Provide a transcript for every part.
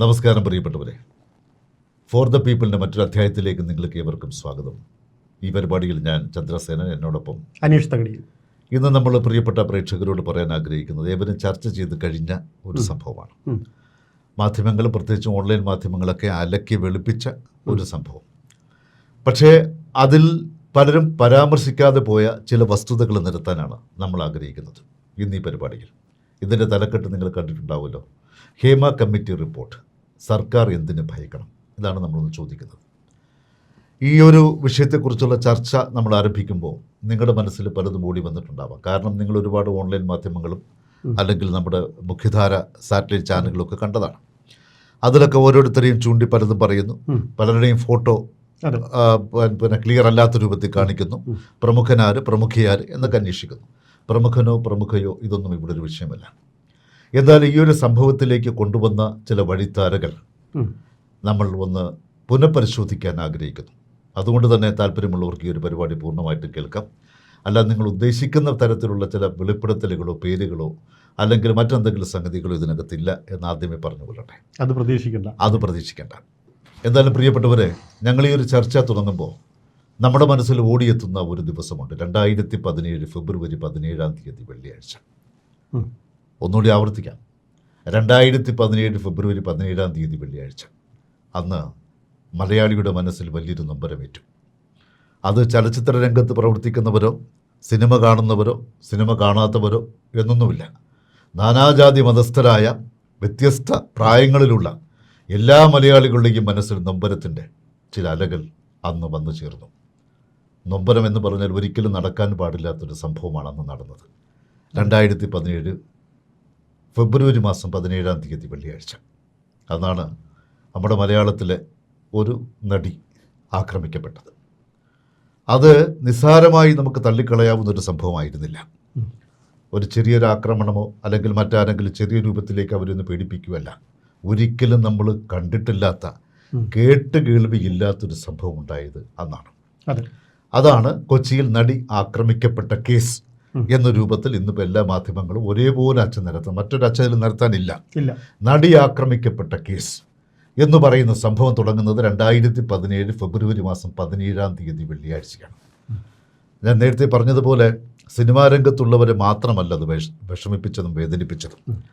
നമസ്കാരം പ്രിയപ്പെട്ടവരെ. For the പീപ്പിളിന്റെ മറ്റൊരു അധ്യായത്തിലേക്ക് നിങ്ങൾക്ക് ഏവർക്കും സ്വാഗതം. ഈ പരിപാടിയിൽ ഞാൻ ചന്ദ്രസേനൻ എന്നോടൊപ്പം അനീഷ് തകടി ഇന്ന് നമ്മൾ പ്രിയപ്പെട്ട പ്രേക്ഷകരോട് പറയാൻ ആഗ്രഹിക്കുന്നത് ഏവരും ചർച്ച ചെയ്ത് കഴിഞ്ഞ ഒരു സംഭവമാണ്. മാധ്യമങ്ങൾ പ്രത്യേകിച്ച് ഓൺലൈൻ മാധ്യമങ്ങളൊക്കെ അലക്കി വെളുപ്പിച്ച ഒരു സംഭവം. പക്ഷേ അതിൽ പലരും പരാമർശിക്കാതെ പോയ ചില വസ്തുതകൾ നിരത്താനാണ് നമ്മൾ ആഗ്രഹിക്കുന്നത് ഇന്ന് ഈ പരിപാടിയിൽ. ഇതിന്റെ തലക്കെട്ട് നിങ്ങൾ കണ്ടിട്ടുണ്ടാവുമല്ലോ. Hema committee report. സർക്കാർ എന്തിന് ഭയക്കണം? ഇതാണ് നമ്മളൊന്ന് ചോദിക്കുന്നത്. ഈ ഒരു വിഷയത്തെക്കുറിച്ചുള്ള ചർച്ച നമ്മൾ ആരംഭിക്കുമ്പോൾ നിങ്ങളുടെ മനസ്സിൽ പലതും ഓടി വന്നിട്ടുണ്ടാവാം. കാരണം നിങ്ങൾ ഒരുപാട് ഓൺലൈൻ മാധ്യമങ്ങളും അല്ലെങ്കിൽ നമ്മുടെ മുഖ്യധാര സാറ്റലൈറ്റ് ചാനലുകളൊക്കെ കണ്ടതാണ്. അതിലൊക്കെ ഓരോരുത്തരെയും ചൂണ്ടി പലതും പറയുന്നു. പലരുടെയും ഫോട്ടോ പിന്നെ ക്ലിയർ അല്ലാത്ത രൂപത്തിൽ കാണിക്കുന്നു. പ്രമുഖനാർ പ്രമുഖനാര് പ്രമുഖയാര് എന്നൊക്കെ അന്വേഷിക്കുന്നു. പ്രമുഖനോ പ്രമുഖയോ ഇതൊന്നും ഇവിടെ ഒരു വിഷയമല്ല. എന്നാൽ ഈ ഒരു സംഭവത്തിലേക്ക് കൊണ്ടുവന്ന ചില വഴിത്താരകൾ. നമ്മൾ ഒന്ന് പുനഃപരിശോധിക്കാൻ ആഗ്രഹിക്കുന്നു. അതുകൊണ്ട് തന്നെ താല്പര്യമുള്ളവർക്ക് ഈ ഒരു പരിപാടി പൂർണമായിട്ടും കേൾക്കാം. അല്ല നിങ്ങൾ ഉദ്ദേശിക്കുന്ന തരത്തിലുള്ള ചില വെളിപ്പെടുത്തലുകളോ പേരുകളോ അല്ലെങ്കിൽ മറ്റെന്തെങ്കിലും സംഗതികളോ ഇതിനകത്തില്ല എന്ന് ആദ്യമേ പറഞ്ഞു കൊള്ളട്ടെ. അത് പ്രതീക്ഷിക്കണ്ട. അത് പ്രതീക്ഷിക്കേണ്ട. എന്തായാലും പ്രിയപ്പെട്ടവരെ ഞങ്ങൾ ഈ ഒരു ചർച്ച തുടങ്ങുമ്പോൾ നമ്മുടെ മനസ്സിൽ ഓടിയെത്തുന്ന ഒരു ദിവസമുണ്ട്. രണ്ടായിരത്തി പതിനേഴ് ഫെബ്രുവരി പതിനേഴാം തീയതി വെള്ളിയാഴ്ച. ഒന്നുകൂടി ആവർത്തിക്കാം. രണ്ടായിരത്തി പതിനേഴ് ഫെബ്രുവരി പതിനേഴാം തീയതി വെള്ളിയാഴ്ച. അന്ന് മലയാളിയുടെ മനസ്സിൽ വലിയൊരു നൊമ്പരമേറ്റു. അത് ചലച്ചിത്ര രംഗത്ത് പ്രവർത്തിക്കുന്നവരോ സിനിമ കാണുന്നവരോ സിനിമ കാണാത്തവരോ എന്നൊന്നുമില്ല. നാനാജാതി മതസ്ഥരായ വ്യത്യസ്ത പ്രായങ്ങളിലുള്ള എല്ലാ മലയാളികളുടെയും മനസ്സിൽ നൊമ്പരത്തിന്റെ ചില അലകൾ അന്ന് വന്നു ചേർന്നു. നൊമ്പരം എന്ന് പറഞ്ഞാൽ ഒരിക്കലും നടക്കാൻ പാടില്ലാത്തൊരു സംഭവമാണ് അന്ന് നടന്നത്. രണ്ടായിരത്തി പതിനേഴ് ഫെബ്രുവരി മാസം പതിനേഴാം തീയതി വെള്ളിയാഴ്ച. അന്നാണ് നമ്മുടെ മലയാളത്തിലെ ഒരു നടി ആക്രമിക്കപ്പെട്ടത്. അത് നിസ്സാരമായി നമുക്ക് തള്ളിക്കളയാവുന്നൊരു സംഭവമായിരുന്നില്ല. ഒരു ചെറിയൊരു ആക്രമണമോ അല്ലെങ്കിൽ മറ്റാരെങ്കിലും ചെറിയ രൂപത്തിലേക്ക് അവരൊന്ന് പേടിപ്പിക്കുകയല്ല. ഒരിക്കലും നമ്മൾ കണ്ടിട്ടില്ലാത്ത. കേട്ട് കേൾവിയില്ലാത്തൊരു സംഭവം ഉണ്ടായത് അന്നാണ്. അതെ. അതാണ് കൊച്ചിയിൽ നടി ആക്രമിക്കപ്പെട്ട കേസ്. എന്ന രൂപത്തിൽ ഇന്നിപ്പോൾ എല്ലാ മാധ്യമങ്ങളും ഒരേപോലെ അച്ഛൻ നിരത്താം. മറ്റൊരു അച്ഛനിൽ നിരത്താനില്ല നടി ആക്രമിക്കപ്പെട്ട കേസ് എന്ന് പറയുന്ന സംഭവം തുടങ്ങുന്നത് രണ്ടായിരത്തി പതിനേഴ് ഫെബ്രുവരി മാസം പതിനേഴാം തീയതി വെള്ളിയാഴ്ചയാണ്. ഞാൻ നേരത്തെ പറഞ്ഞതുപോലെ സിനിമാ രംഗത്തുള്ളവരെ മാത്രമല്ല അത് വിഷ വിഷമിപ്പിച്ചതും വേദനിപ്പിച്ചതും.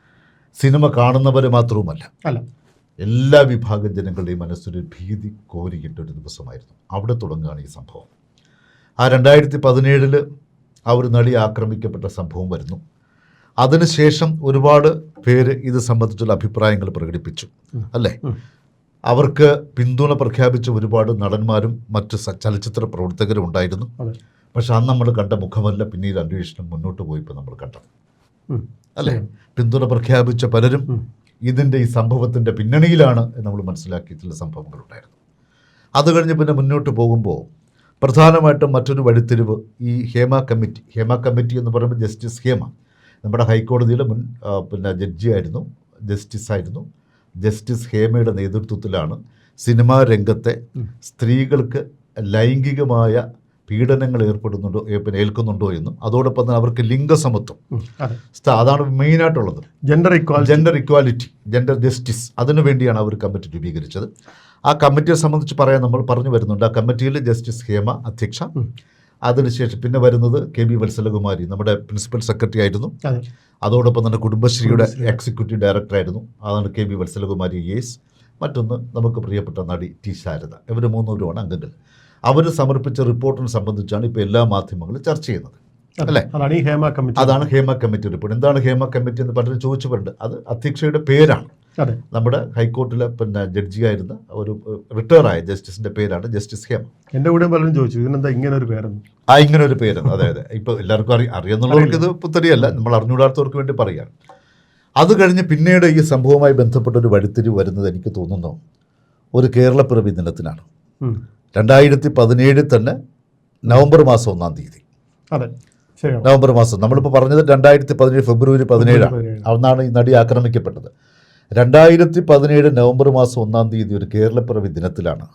സിനിമ കാണുന്നവരെ മാത്രവുമല്ല. അല്ല. എല്ലാ വിഭാഗം ജനങ്ങളുടെയും മനസ്സൊരു ഭീതി കോരിയിട്ട ഒരു ദിവസമായിരുന്നു. അവിടെ തുടങ്ങുകയാണ് ഈ സംഭവം. ആ രണ്ടായിരത്തി പതിനേഴിൽ ആ ഒരു നടി ആക്രമിക്കപ്പെട്ട സംഭവം വരുന്നു. അതിനുശേഷം ഒരുപാട് പേര് ഇത് സംബന്ധിച്ചുള്ള അഭിപ്രായങ്ങൾ പ്രകടിപ്പിച്ചു അല്ലേ? അവർക്ക് പിന്തുണ പ്രഖ്യാപിച്ച ഒരുപാട് നടന്മാരും മറ്റ് ചലച്ചിത്ര പ്രവർത്തകരും ഉണ്ടായിരുന്നു. പക്ഷെ അന്ന് നമ്മൾ കണ്ട മുഖമല്ല പിന്നീട് അന്വേഷണം മുന്നോട്ട് പോയിപ്പോൾ നമ്മൾ കണ്ടത്. അല്ലേ? പിന്തുണ പ്രഖ്യാപിച്ച പലരും. ഇതിന്റെ ഈ സംഭവത്തിന്റെ പിന്നണിയിലാണ് നമ്മൾ മനസ്സിലാക്കിയിട്ടുള്ള സംഭവങ്ങളുണ്ടായിരുന്നു. അത് കഴിഞ്ഞ് പിന്നെ മുന്നോട്ട് പോകുമ്പോൾ പ്രധാനമായിട്ടും മറ്റൊരു വഴിത്തിരിവ് ഈ ഹേമ കമ്മിറ്റി ഹേമ കമ്മിറ്റി എന്ന് പറയുമ്പോൾ ജസ്റ്റിസ് ഹേമ. നമ്മുടെ ഹൈക്കോടതിയിലെ മുൻ പിന്നെ ജഡ്ജി ജസ്റ്റിസായിരുന്നു. ജസ്റ്റിസ് ആയിരുന്നു ജസ്റ്റിസ് ഹേമയുടെ നേതൃത്വത്തിലാണ് സിനിമാ രംഗത്തെ സ്ത്രീകൾക്ക് ലൈംഗികമായ പീഡനങ്ങൾ ഏർപ്പെടുന്നുണ്ടോ ഏൽക്കുന്നുണ്ടോ എന്നും. അതോടൊപ്പം തന്നെ അവർക്ക് ലിംഗസമത്വം. അതാണ് മെയിനായിട്ടുള്ളത്. Gender equality gender equality gender justice അതിനു വേണ്ടിയാണ് അവർ കമ്മിറ്റി രൂപീകരിച്ചത്. ആ കമ്മിറ്റിയെ സംബന്ധിച്ച് പറയാൻ നമ്മൾ പറഞ്ഞു വരുന്നുണ്ട്. ആ കമ്മിറ്റിയിൽ ജസ്റ്റിസ് ഹേമ അധ്യക്ഷ. അതിനുശേഷം പിന്നെ വരുന്നത് കെ ബി വത്സലകുമാരി നമ്മുടെ പ്രിൻസിപ്പൽ സെക്രട്ടറി ആയിരുന്നു. അതെ. അതോടൊപ്പം തന്നെ കുടുംബശ്രീയുടെ എക്സിക്യൂട്ടീവ് ഡയറക്ടർ ആയിരുന്നു. അതാണ് കെ ബി വത്സലകുമാരി എസ് മറ്റൊന്ന് നമുക്ക് പ്രിയപ്പെട്ട നടി ടി ശാരദ. ഇവർ മൂന്നുപേരുമാണ് അംഗങ്ങൾ. അവർ സമർപ്പിച്ച റിപ്പോർട്ടിനെ സംബന്ധിച്ചാണ് ഇപ്പോൾ എല്ലാ മാധ്യമങ്ങളും ചർച്ച ചെയ്യുന്നത്. അല്ലേ? അതാണ് ഈ ഹേമ കമ്മിറ്റി. അതാണ് ഹേമ കമ്മിറ്റി റിപ്പോർട്ട്. എന്താണ് ഹേമ കമ്മിറ്റി എന്ന് പലരും ചോദിച്ചിട്ടുണ്ട് അത് അധ്യക്ഷയുടെ പേരാണ്. നമ്മുടെ ഹൈക്കോർട്ടിലെ പിന്നെ ജഡ്ജിയായിരുന്ന ഒരു റിട്ടയർ ആയ ജസ്റ്റിസിന്റെ പേരാണ് ജസ്റ്റിസ് ഹേമ. എന്റെ കൂടെ പലരും ചോദിച്ചു ഇതിനെന്താ ഇങ്ങനെ ഒരു പേരെന്ന്? ആ ഇങ്ങനെ ഒരു പേരാണ് അതെ അതെ. ഇപ്പൊ എല്ലാവർക്കും അറിയാം അറിയുന്നുള്ളവർക്ക് ഇത് പുത്തരിയല്ല. നമ്മൾ അറിഞ്ഞുകൂടാത്തവർക്ക് വേണ്ടി പറയാം. അത് കഴിഞ്ഞ് പിന്നീട് ഈ സംഭവവുമായി ബന്ധപ്പെട്ട ഒരു വഴിത്തിരിവ് വരുന്നത് എനിക്ക് തോന്നുന്നു. ഒരു കേരളപ്പിറവി ദിനത്തിനാണ്. രണ്ടായിരത്തി പതിനേഴിൽ തന്നെ നവംബർ മാസം ഒന്നാം തീയതി. അതെ. നവംബർ മാസം. നമ്മളിപ്പോൾ പറഞ്ഞത് രണ്ടായിരത്തി പതിനേഴ് ഫെബ്രുവരി പതിനേഴാണ്. പതിനേഴ്. അന്നാണ് ഈ നടി ആക്രമിക്കപ്പെട്ടത്. രണ്ടായിരത്തി പതിനേഴ് നവംബർ മാസം ഒന്നാം തീയതി ഒരു കേരളപ്പിറവി ദിനത്തിലാണ്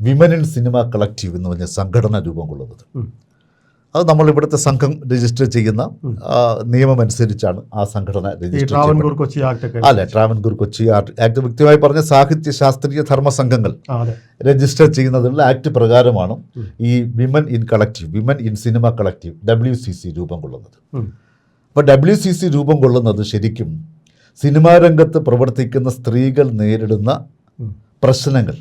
വിമൻ ഇൻ സിനിമ കളക്റ്റീവ് എന്ന് പറഞ്ഞ സംഘടന രൂപം കൊള്ളുന്നത്. അത് നമ്മൾ ഇവിടുത്തെ സംഘം രജിസ്റ്റർ ചെയ്യുന്ന നിയമമനുസരിച്ചാണ് ആ സംഘടന രജിസ്റ്റർ അല്ല? ട്രാവൻകൂർ കൊച്ചി ആക്ട് വ്യക്തമായി പറഞ്ഞ സാഹിത്യ ശാസ്ത്രീയ ധർമ്മ സംഘങ്ങൾ രജിസ്റ്റർ ചെയ്യുന്നതിനുള്ള ആക്ട് പ്രകാരമാണ് ഈ women in collective women in cinema collective W C C രൂപം കൊള്ളുന്നത്. അപ്പോൾ ഡബ്ല്യു സി സി രൂപം കൊള്ളുന്നത് ശരിക്കും സിനിമാ രംഗത്ത് പ്രവർത്തിക്കുന്ന സ്ത്രീകൾ നേരിടുന്ന പ്രശ്നങ്ങൾ.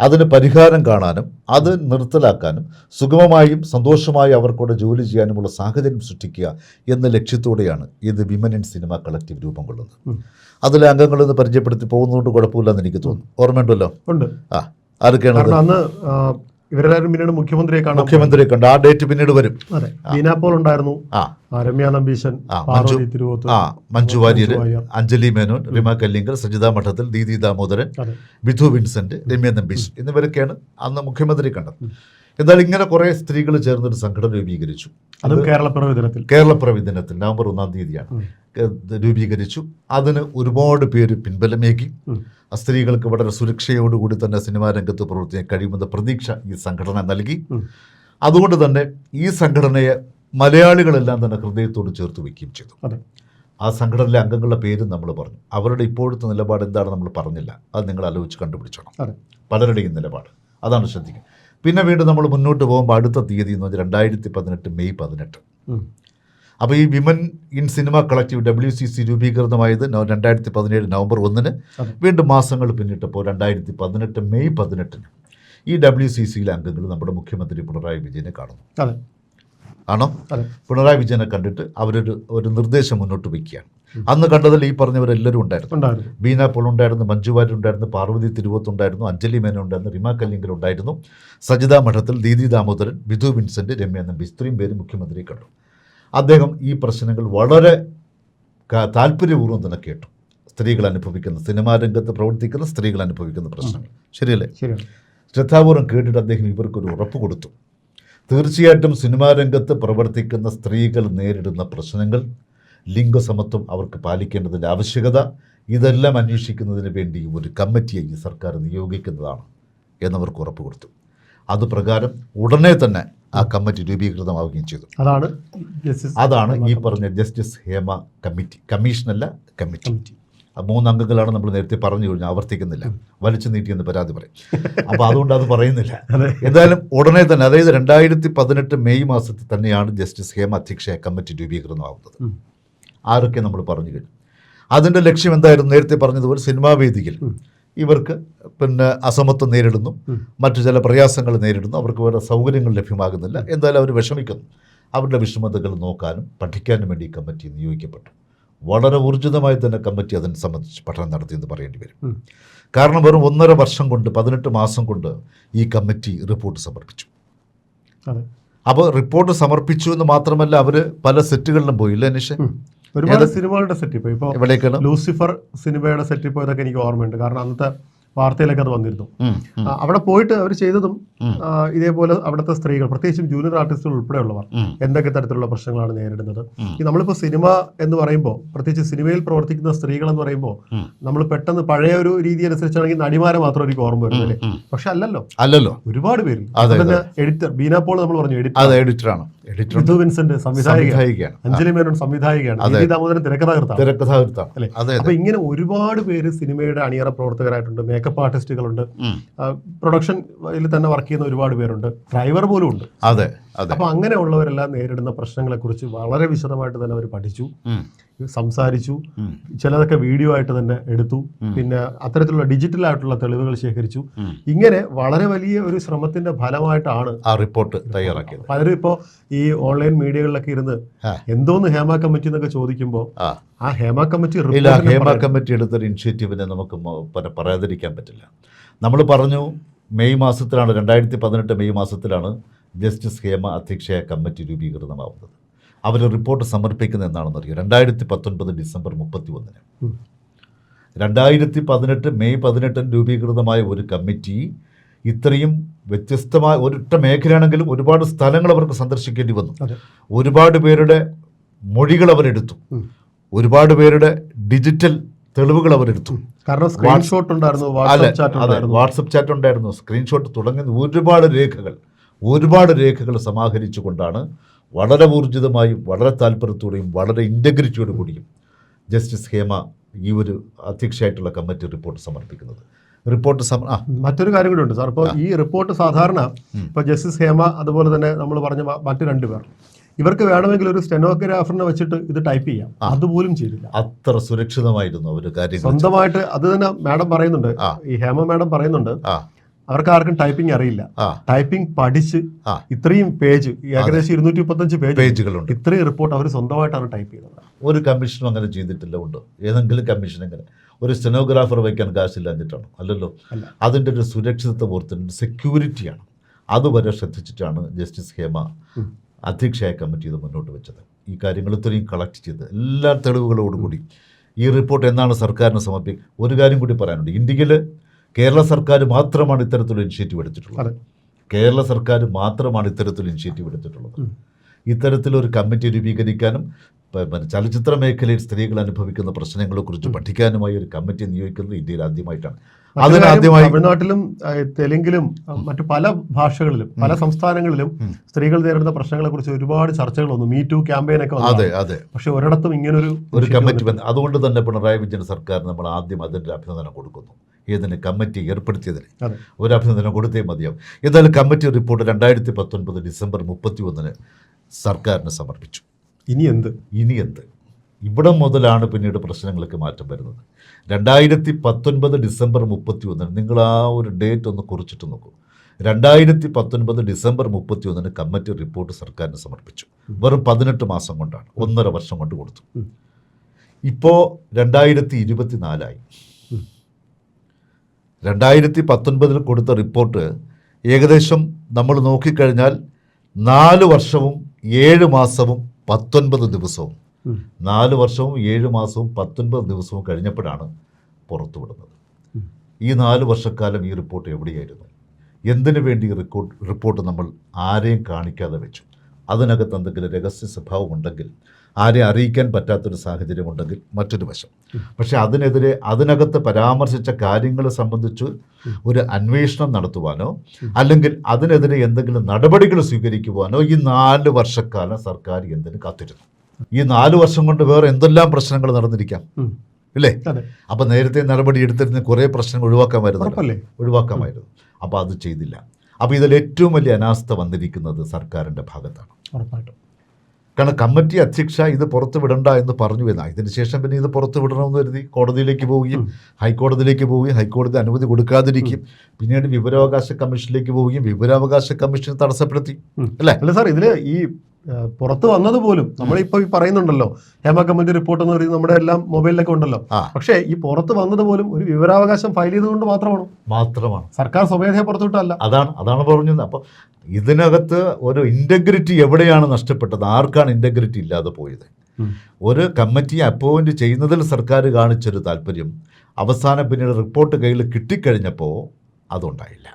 അതിന് പരിഹാരം കാണാനും അത് നിർത്തലാക്കാനും സുഗമമായും സന്തോഷമായും അവർക്കൂടെ ജോലി ചെയ്യാനുമുള്ള സാഹചര്യം സൃഷ്ടിക്കുക എന്ന ലക്ഷ്യത്തോടെയാണ് ഇത് വിമൻ ഇൻ സിനിമ കളക്റ്റീവ് രൂപം കൊള്ളുന്നത്. അതിലെ അംഗങ്ങളൊന്ന് പരിചയപ്പെടുത്തി പോകുന്നതുകൊണ്ട് കുഴപ്പമില്ലെന്ന് എനിക്ക് തോന്നുന്നു. ഓർമ്മയുണ്ടല്ലോ? ഉണ്ട്. ആ ആരൊക്കെയാണ് അന്ന് ഇവരെല്ലാവരും പിന്നീട് മുഖ്യമന്ത്രിയെ കാണാം മുഖ്യമന്ത്രിയെ കണ്ട്. ആ ഡേറ്റ് പിന്നീട് വരും. അതെ. ബീനാപ്പോൾ ഉണ്ടായിരുന്നു. രമ്യ നമ്പീശൻ മഞ്ജു- തിരുവോത്ത് ആ മഞ്ജു വാര്യർ. അഞ്ജലി മേനോൻ റിമ കല്ലിങ്കൽ സജിത മഠത്തിൽ ദീദി ദാമോദരൻ ബിധു വിധു വിൻസെന്റ് രമ്യ നമ്പീശ് എന്നിവരൊക്കെയാണ് അന്ന് മുഖ്യമന്ത്രി കണ്ടത്. എന്നാൽ ഇങ്ങനെ കുറെ സ്ത്രീകൾ ചേർന്നൊരു സംഘടന രൂപീകരിച്ചു. അതും കേരളപ്പിറവി ദിനത്തിൽ. കേരളപ്പിറവി ദിനത്തിൽ നവംബർ ഒന്നാം തീയതിയാണ്. രൂപീകരിച്ചു. അതിന് ഒരുപാട് പേര് പിൻബലമേകി. സ്ത്രീകൾക്ക് വളരെ സുരക്ഷയോടുകൂടി തന്നെ സിനിമാ രംഗത്ത് പ്രവർത്തിക്കാൻ കഴിയുമെന്ന പ്രതീക്ഷ ഈ സംഘടന നൽകി. അതുകൊണ്ട് തന്നെ ഈ സംഘടനയെ മലയാളികളെല്ലാം തന്നെ ഹൃദയത്തോട് ചേർത്ത് വയ്ക്കുകയും ചെയ്തു. ആ സംഘടനയിലെ അംഗങ്ങളുടെ പേരും നമ്മൾ പറഞ്ഞു. അവരുടെ ഇപ്പോഴത്തെ നിലപാട് എന്താണ് നമ്മൾ പറഞ്ഞില്ല. അത് നിങ്ങൾ ആലോചിച്ച് കണ്ടുപിടിച്ചോണം. പലരുടെയും നിലപാട്. അതാണ് ശ്രദ്ധിക്കുക. പിന്നെ വീണ്ടും നമ്മൾ മുന്നോട്ട് പോകുമ്പോൾ അടുത്ത തീയതി എന്ന് പറഞ്ഞാൽ രണ്ടായിരത്തി പതിനെട്ട് മെയ് പതിനെട്ട്. അപ്പോൾ ഈ women in cinema collective W C C രൂപീകൃതമായത് രണ്ടായിരത്തി പതിനേഴ് നവംബർ ഒന്നിന്. വീണ്ടും മാസങ്ങൾ പിന്നിട്ടപ്പോൾ രണ്ടായിരത്തി പതിനെട്ട് മെയ് പതിനെട്ടിന് ഈ ഡബ്ല്യു സി സിയിലെ അംഗങ്ങൾ നമ്മുടെ മുഖ്യമന്ത്രി പിണറായി വിജയനെ കാണുന്നു. ആണോ? പിണറായി വിജയനെ കണ്ടിട്ട് അവരൊരു ഒരു നിർദ്ദേശം മുന്നോട്ട് വയ്ക്കുകയാണ്. അന്ന് കണ്ടതിൽ ഈ പറഞ്ഞവരെല്ലാവരും ഉണ്ടായിരുന്നു? ഉണ്ടായിരുന്നു. ബീന പോൾ ഉണ്ടായിരുന്നു മഞ്ജു വാര്യർ ഉണ്ടായിരുന്നു പാർവതി തിരുവത്ത് ഉണ്ടായിരുന്നു അഞ്ജലി മേനോൻ ഉണ്ടായിരുന്നു റിമ കല്ലിങ്കൽ ഉണ്ടായിരുന്നു സജിത മഠത്തിൽ ദീദി ദാമോദരൻ വിധു വിൻസെന്റ് രമ്യ നമ്പി ഇത്രയും പേര് മുഖ്യമന്ത്രിയെ കണ്ടു. അദ്ദേഹം ഈ പ്രശ്നങ്ങൾ വളരെ താല്പര്യപൂർവം തന്നെ കേട്ടു. സ്ത്രീകൾ അനുഭവിക്കുന്ന സിനിമാ രംഗത്ത് പ്രവർത്തിക്കുന്ന സ്ത്രീകൾ അനുഭവിക്കുന്ന പ്രശ്നങ്ങൾ. ശരിയല്ലേ? ശരിയാണ്. ശ്രദ്ധാപൂർവം കേട്ടിട്ട് അദ്ദേഹം ഇവർക്കൊരു ഉറപ്പ് കൊടുത്തു. തീർച്ചയായിട്ടും സിനിമാ രംഗത്ത് പ്രവർത്തിക്കുന്ന സ്ത്രീകൾ നേരിടുന്ന പ്രശ്നങ്ങൾ ലിംഗസമത്വം അവർക്ക് പാലിക്കേണ്ടതിന്റെ ആവശ്യകത ഇതെല്ലാം അന്വേഷിക്കുന്നതിന് വേണ്ടി ഒരു കമ്മിറ്റിയെ ഈ സർക്കാർ നിയോഗിക്കുന്നതാണ് എന്നവർക്ക് ഉറപ്പ് കൊടുത്തു. അതുപ്രകാരം ഉടനെ തന്നെ ആ കമ്മിറ്റി രൂപീകൃതമാവുകയും ചെയ്തു. അതാണ് അതാണ് ഈ പറഞ്ഞ ജസ്റ്റിസ് ഹേമ കമ്മിറ്റി കമ്മീഷനല്ല കമ്മിറ്റി. മൂന്നംഗങ്ങളാണ് ആ മൂന്ന് അംഗങ്ങളാണ് നമ്മൾ നേരത്തെ പറഞ്ഞു കഴിഞ്ഞു ആവർത്തിക്കുന്നില്ല. വലിച്ചു നീട്ടിയെന്ന് പരാതി പറയും. അപ്പോൾ അതുകൊണ്ട് അത് പറയുന്നില്ല. എന്തായാലും ഉടനെ തന്നെ അതായത് രണ്ടായിരത്തി പതിനെട്ട് മെയ് മാസത്തിൽ തന്നെയാണ് ജസ്റ്റിസ് ഹേമ അധ്യക്ഷയായ കമ്മിറ്റി രൂപീകൃതമാവുന്നത്. ആരൊക്കെ നമ്മൾ പറഞ്ഞു കഴിഞ്ഞു? അതിന്റെ ലക്ഷ്യം എന്തായിരുന്നു? നേരത്തെ പറഞ്ഞതുപോലെ സിനിമാ വേദിയിൽ. ഇവർക്ക് പിന്നെ അസമത്വം നേരിടുന്നു. മറ്റു ചില പ്രയാസങ്ങൾ നേരിടുന്നു. അവർക്ക് വേറെ സൗകര്യങ്ങൾ ലഭ്യമാകുന്നില്ല. എന്തായാലും അവർ വിഷമിക്കുന്നു. അവരുടെ വിഷമതകൾ നോക്കാനും പഠിക്കാനും വേണ്ടി കമ്മിറ്റി നിയോഗിക്കപ്പെട്ടു. വളരെ ഊർജിതമായി തന്നെ കമ്മിറ്റി അതിനെ സംബന്ധിച്ച് പഠനം നടത്തിയെന്ന് പറയേണ്ടി വരും. കാരണം വെറും ഒന്നര വർഷം കൊണ്ട് പതിനെട്ട് മാസം കൊണ്ട് ഈ കമ്മിറ്റി റിപ്പോർട്ട് സമർപ്പിച്ചു. അപ്പോൾ റിപ്പോർട്ട് സമർപ്പിച്ചു എന്ന് മാത്രമല്ല അവർ പല സെറ്റുകളിലും പോയില്ല അനീഷ്. ഒരുപാട് സിനിമകളുടെ സെറ്റിപ്പ് ഇപ്പോൾ എവിടേക്കാണ്? ലൂസിഫർ സിനിമയുടെ സെറ്റിപ്പ് ഇതൊക്കെ എനിക്ക് ഓർമ്മയുണ്ട്. കാരണം അന്നത്തെ വാർത്തയിലൊക്കെ അത് വന്നിരുന്നു. അവിടെ പോയിട്ട് അവർ ചെയ്തതും ഇതേപോലെ അവിടുത്തെ സ്ത്രീകൾ പ്രത്യേകിച്ചും ജൂനിയർ ആർട്ടിസ്റ്റുകൾ ഉൾപ്പെടെയുള്ളവർ എന്തൊക്കെ തരത്തിലുള്ള പ്രശ്നങ്ങളാണ് നേരിടുന്നത്. ഈ നമ്മളിപ്പോൾ സിനിമ എന്ന് പറയുമ്പോൾ പ്രത്യേകിച്ച് സിനിമയിൽ പ്രവർത്തിക്കുന്ന സ്ത്രീകൾ എന്ന് പറയുമ്പോൾ നമ്മൾ പെട്ടെന്ന് പഴയ ഒരു രീതി അനുസരിച്ചാണെങ്കിൽ നടിമാരെ മാത്രം എനിക്ക് ഓർമ്മ വരുന്നത് അല്ലേ? പക്ഷെ അല്ലല്ലോ. അല്ലല്ലോ. ഒരുപാട് പേര് എഡിറ്റർ എഡിറ്റർ ബീനാപ്പോൾ നമ്മൾ പറഞ്ഞു എഡിറ്റർ. എഡിറ്ററാണ്. എഡിറ്റർ വിധു വിൻസെന്റ് സംവിധായികയാണ്. അഞ്ജലി മേനോൻ സംവിധായികയാണ്. ദാമോദരൻ തിരക്കഥാകൃത്താണ്. തിരക്കഥാകൃത്താണ്. അല്ലേ? അപ്പൊ ഇങ്ങനെ ഒരുപാട് പേര് സിനിമയുടെ അണിയറ പ്രവർത്തകരായിട്ടുണ്ട്. മേക്കപ്പ് ആർട്ടിസ്റ്റുകളുണ്ട് പ്രൊഡക്ഷൻ തന്നെ വർക്ക് ചെയ്യുന്ന ഒരുപാട് പേരുണ്ട്. ഡ്രൈവർ പോലും ഉണ്ട്. അതെ അപ്പൊ അങ്ങനെയുള്ളവരെല്ലാം നേരിടുന്ന പ്രശ്നങ്ങളെ കുറിച്ച് വളരെ വിശദമായിട്ട് തന്നെ അവർ പഠിച്ചു. സംസാരിച്ചു. ചിലതൊക്കെ വീഡിയോ ആയിട്ട് തന്നെ എടുത്തു. പിന്നെ അത്തരത്തിലുള്ള ഡിജിറ്റൽ ആയിട്ടുള്ള തെളിവുകൾ ശേഖരിച്ചു. ഇങ്ങനെ വളരെ വലിയ ഒരു ശ്രമത്തിന്റെ ഫലമായിട്ടാണ് ആ റിപ്പോർട്ട് തയ്യാറാക്കിയത്. പലരും ഇപ്പോ ഈ ഓൺലൈൻ മീഡിയകളിലൊക്കെ ഇരുന്ന് എന്തോന്ന് ഹേമ കമ്മിറ്റി എന്നൊക്കെ ചോദിക്കുമ്പോൾ ആ. ഹേമ കമ്മിറ്റി ഹേമ കമ്മിറ്റി എടുത്തൊരു ഇനിഷ്യേറ്റീവിനെ നമുക്ക് പറയാതിരിക്കാൻ പറ്റില്ല. നമ്മൾ പറഞ്ഞു മെയ് മാസത്തിലാണ് രണ്ടായിരത്തി പതിനെട്ട് മെയ് മാസത്തിലാണ് ജസ്റ്റിസ് ഹേമ അധ്യക്ഷയായ കമ്മിറ്റി രൂപീകൃതമാവുന്നത്. അവർ റിപ്പോർട്ട് സമർപ്പിക്കുന്നത് എന്നാണെന്ന് അറിയാം? രണ്ടായിരത്തി പത്തൊൻപത് ഡിസംബർ മുപ്പത്തി ഒന്നിന്. രണ്ടായിരത്തി പതിനെട്ട് മെയ് പതിനെട്ടിന് രൂപീകൃതമായ ഒരു കമ്മിറ്റി ഇത്രയും വ്യത്യസ്തമായ ഒരൊറ്റ മേഖലയാണെങ്കിലും ഒരുപാട് സ്ഥലങ്ങൾ അവർക്ക് സന്ദർശിക്കേണ്ടി വന്നു. ഒരുപാട് പേരുടെ മൊഴികൾ അവരെടുത്തു. ഒരുപാട് പേരുടെ ഡിജിറ്റൽ തെളിവുകൾ അവരെടുത്തു. കാരണം സ്ക്രീൻഷോട്ട് ഉണ്ടായിരുന്നു വാട്സപ്പ് ചാറ്റ് ഉണ്ടായിരുന്നു. സ്ക്രീൻഷോട്ട് തുടങ്ങുന്ന ഒരുപാട് രേഖകൾ ഒരുപാട് രേഖകൾ സമാഹരിച്ചുകൊണ്ടാണ് വളരെ ഊർജിതമായും വളരെ താല്പര്യത്തോടെയും വളരെ ഇന്റഗ്രിറ്റിയോടു കൂടിയും ജസ്റ്റിസ് ഹേമ ഈ ഒരു അധ്യക്ഷയായിട്ടുള്ള കമ്മിറ്റി റിപ്പോർട്ട് സമർപ്പിക്കുന്നത്. റിപ്പോർട്ട് മറ്റൊരു കാര്യം കൂടി ഉണ്ട് സാർ. ഇപ്പോൾ ഈ റിപ്പോർട്ട് സാധാരണ. ഇപ്പോൾ ജസ്റ്റിസ് ഹേമ അതുപോലെ തന്നെ നമ്മൾ പറഞ്ഞ മറ്റു രണ്ടുപേർ ഇവർക്ക് വേണമെങ്കിൽ ഒരു സ്റ്റെനോഗ്രാഫറിനെ വെച്ചിട്ട് ഇത് ടൈപ്പ് ചെയ്യാം. അതുപോലും ചെയ്തില്ല. അത്ര സുരക്ഷിതമായിരുന്നു അവർ കാര്യം സ്വന്തമായിട്ട് അത് തന്നെ മാഡം പറയുന്നുണ്ട്. ഈ ഹേമ മാഡം പറയുന്നുണ്ട്. ആ. അവർക്ക് ആർക്കും ടൈപ്പിംഗ് അറിയില്ല ടൈപ്പിംഗ് പഠിച്ച് ഇത്രയും പേജ് ഏകദേശം ഇരുന്നൂറ്റി മുപ്പത്തഞ്ച് പേജ് പേജുകളുണ്ട് ഇത്രയും റിപ്പോർട്ട് അവർ സ്വന്തമായിട്ടാണ് ടൈപ്പ് ചെയ്തത് ഒരു കമ്മീഷനും അങ്ങനെ ചെയ്തിട്ടില്ല ഉണ്ട്. ഏതെങ്കിലും കമ്മീഷൻ എങ്ങനെ ഒരു സ്റ്റെനോഗ്രാഫർ വയ്ക്കാൻ കാശില്ലാഞ്ഞിട്ടാണ്. അല്ലല്ലോ? അല്ല. അതിന്റെ ഒരു സുരക്ഷിതത്വം ഓർത്തിട്ടുണ്ട്. സെക്യൂരിറ്റിയാണ് അതുവരെ ശ്രദ്ധിച്ചിട്ടാണ് ജസ്റ്റിസ് ഹേമ. അധ്യക്ഷയായ കമ്മിറ്റി ഇത് മുന്നോട്ട് വെച്ചത്. ഈ കാര്യങ്ങൾ ഇത്രയും കളക്ട് ചെയ്ത് എല്ലാ തെളിവുകളോടുകൂടി ഈ റിപ്പോർട്ട് എന്നാണ് സർക്കാരിന് സമർപ്പിക്കുക ഒരു കാര്യം കൂടി പറയാനുണ്ട്. ഇന്ത്യയിൽ കേരള സർക്കാർ മാത്രമാണ് ഇത്തരത്തിൽ ഇനിഷ്യേറ്റീവ് എടുത്തിട്ടുള്ളത്. കേരള സർക്കാർ മാത്രമാണ് ഇത്തരത്തിൽ ഇനിഷ്യേറ്റീവ് എടുത്തിട്ടുള്ളത്. ഇത്തരത്തിലൊരു കമ്മിറ്റി രൂപീകരിക്കാനും ചലച്ചിത്ര മേഖലയിൽ സ്ത്രീകൾ അനുഭവിക്കുന്ന പ്രശ്നങ്ങളെക്കുറിച്ച് പഠിക്കാനുമായി ഒരു കമ്മിറ്റി നിയോഗിക്കുന്നത് ഇന്ത്യയിൽ ആദ്യമായിട്ടാണ്. അതിനാദ്യമായി തമിഴ്നാട്ടിലും തെലുങ്കിലും മറ്റു പല ഭാഷകളിലും പല സംസ്ഥാനങ്ങളിലും. സ്ത്രീകൾ നേരിടുന്ന പ്രശ്നങ്ങളെ കുറിച്ച് ഒരുപാട് ചർച്ചകൾ വന്നു. മീ ടു ക്യാമ്പയിൻ ഒക്കെ അതെ അതെ. പക്ഷെ ഒരിടത്തും ഇങ്ങനൊരു ഒരു കമ്മിറ്റി. അതുകൊണ്ട് തന്നെ പിണറായി വിജയൻ സർക്കാർ നമ്മൾ ആദ്യം അതിന്റെ അഭിനന്ദനം കൊടുക്കുന്നു. ഏതിന് കമ്മിറ്റി ഏർപ്പെടുത്തിയതിന്. ഒരു അഭിനന്ദനം കൊടുത്തേ മതിയാവും. എന്തായാലും കമ്മിറ്റി റിപ്പോർട്ട് രണ്ടായിരത്തി പത്തൊൻപത് ഡിസംബർ മുപ്പത്തി ഒന്നിന് സർക്കാരിന് സമർപ്പിച്ചു. ഇനി എന്ത്? ഇനി എന്ത്? ഇവിടെ മുതലാണ് പിന്നീട് പ്രശ്നങ്ങൾക്ക് മാറ്റം വരുന്നത്. രണ്ടായിരത്തി പത്തൊൻപത് ഡിസംബർ മുപ്പത്തി ഒന്നിന് നിങ്ങൾ ആ ഒരു ഡേറ്റ് ഒന്ന് കുറിച്ചിട്ട് നോക്കൂ. രണ്ടായിരത്തി പത്തൊൻപത് ഡിസംബർ മുപ്പത്തി ഒന്നിന് കമ്മിറ്റി റിപ്പോർട്ട് സർക്കാരിന് സമർപ്പിച്ചു. വെറും പതിനെട്ട് മാസം കൊണ്ടാണ്. ഒന്നര വർഷം കൊണ്ട് കൊടുത്തു. ഇപ്പോൾ രണ്ടായിരത്തി ഇരുപത്തി നാലായി ഉം. രണ്ടായിരത്തി പത്തൊൻപതിൽ കൊടുത്ത റിപ്പോർട്ട് ഏകദേശം നമ്മൾ നോക്കിക്കഴിഞ്ഞാൽ നാല് വർഷവും ഏഴ് മാസവും പത്തൊൻപത് ദിവസവും. നാല് വർഷവും ഏഴ് മാസവും പത്തൊൻപത് ദിവസവും കഴിഞ്ഞപ്പോഴാണ് പുറത്തുവിടുന്നത്. വിടുന്നത് ഈ നാല് വർഷക്കാലം ഈ റിപ്പോർട്ട് എവിടെയായിരുന്നു? എന്തിനു വേണ്ടി റിപ്പോർട്ട് റിപ്പോർട്ട് നമ്മൾ ആരെയും കാണിക്കാതെ വെച്ചു? അതിനകത്ത് എന്തെങ്കിലും രഹസ്യ സ്വഭാവം ആരെയും അറിയിക്കാൻ പറ്റാത്തൊരു സാഹചര്യം ഉണ്ടെങ്കിൽ മറ്റൊരു വശം. പക്ഷേ അതിനെതിരെ അതിനകത്ത് പരാമർശിച്ച കാര്യങ്ങളെ സംബന്ധിച്ച് ഒരു അന്വേഷണം നടത്തുവാനോ അല്ലെങ്കിൽ അതിനെതിരെ എന്തെങ്കിലും നടപടികൾ സ്വീകരിക്കുവാനോ ഈ നാല് വർഷക്കാലം സർക്കാർ എന്തിനു കാത്തിരുന്നു? ഈ നാല് വർഷം കൊണ്ട് വേറെ എന്തെല്ലാം പ്രശ്നങ്ങൾ നടന്നിരിക്കാം. ഇല്ലേ? അപ്പം നേരത്തെ നടപടി എടുത്തിരുന്ന കുറേ പ്രശ്നങ്ങൾ ഒഴിവാക്കാമായിരുന്നു. ഒഴിവാക്കാമായിരുന്നു. അപ്പോൾ അത് ചെയ്തില്ല. അപ്പോൾ ഇതിൽ ഏറ്റവും വലിയ അനാസ്ഥ വന്നിരിക്കുന്നത് സർക്കാരിന്റെ ഭാഗത്താണ്. ഉറപ്പായിട്ടും. കാരണം കമ്മിറ്റി അധ്യക്ഷ ഇത് പുറത്ത് വിടണ്ട എന്ന് പറഞ്ഞു എന്നാ. ഇതിന് ശേഷം പിന്നെ ഇത് പുറത്ത് വിടണമെന്ന് കരുതി കോടതിയിലേക്ക് പോവുകയും ഹൈക്കോടതിയിലേക്ക് പോവുകയും ഹൈക്കോടതി അനുമതി കൊടുക്കാതിരിക്കും പിന്നീട് വിവരാവകാശ കമ്മീഷനിലേക്ക് പോവുകയും വിവരാവകാശ കമ്മീഷൻ തടസ്സപ്പെടുത്തി. അല്ലേ? അല്ല സാർ ഇതിൽ ഈ പുറത്ത് വന്നത് പോലും നമ്മളിപ്പോ ഈ പറയുന്നുണ്ടല്ലോ ഹേമ കമ്മിറ്റി റിപ്പോർട്ട് എന്ന് പറയുന്നത് നമ്മുടെ എല്ലാം മൊബൈലിലൊക്കെ ഉണ്ടല്ലോ. പക്ഷേ ഈ പുറത്ത് വന്നത് പോലും ഒരു വിവരാവകാശം ഫയൽ ചെയ്തുകൊണ്ട് മാത്രമാണ്? മാത്രമാണ്. സർക്കാർ സ്വമേധയാ പുറത്തുവിട്ടല്ല അതാണ് അതാണ് പറഞ്ഞത് അപ്പോൾ ഇതിനകത്ത് ഒരു ഇന്റഗ്രിറ്റി എവിടെയാണ് നഷ്ടപ്പെട്ടത്? ആർക്കാണ് ഇന്റഗ്രിറ്റി ഇല്ലാതെ പോയത്? ഒരു കമ്മിറ്റി അപ്പോയിന്റ് ചെയ്യുന്നതിൽ സർക്കാർ കാണിച്ചൊരു താല്പര്യം അവസാനം പിന്നീട് റിപ്പോർട്ട് കയ്യിൽ കിട്ടിക്കഴിഞ്ഞപ്പോൾ അതുണ്ടായില്ല.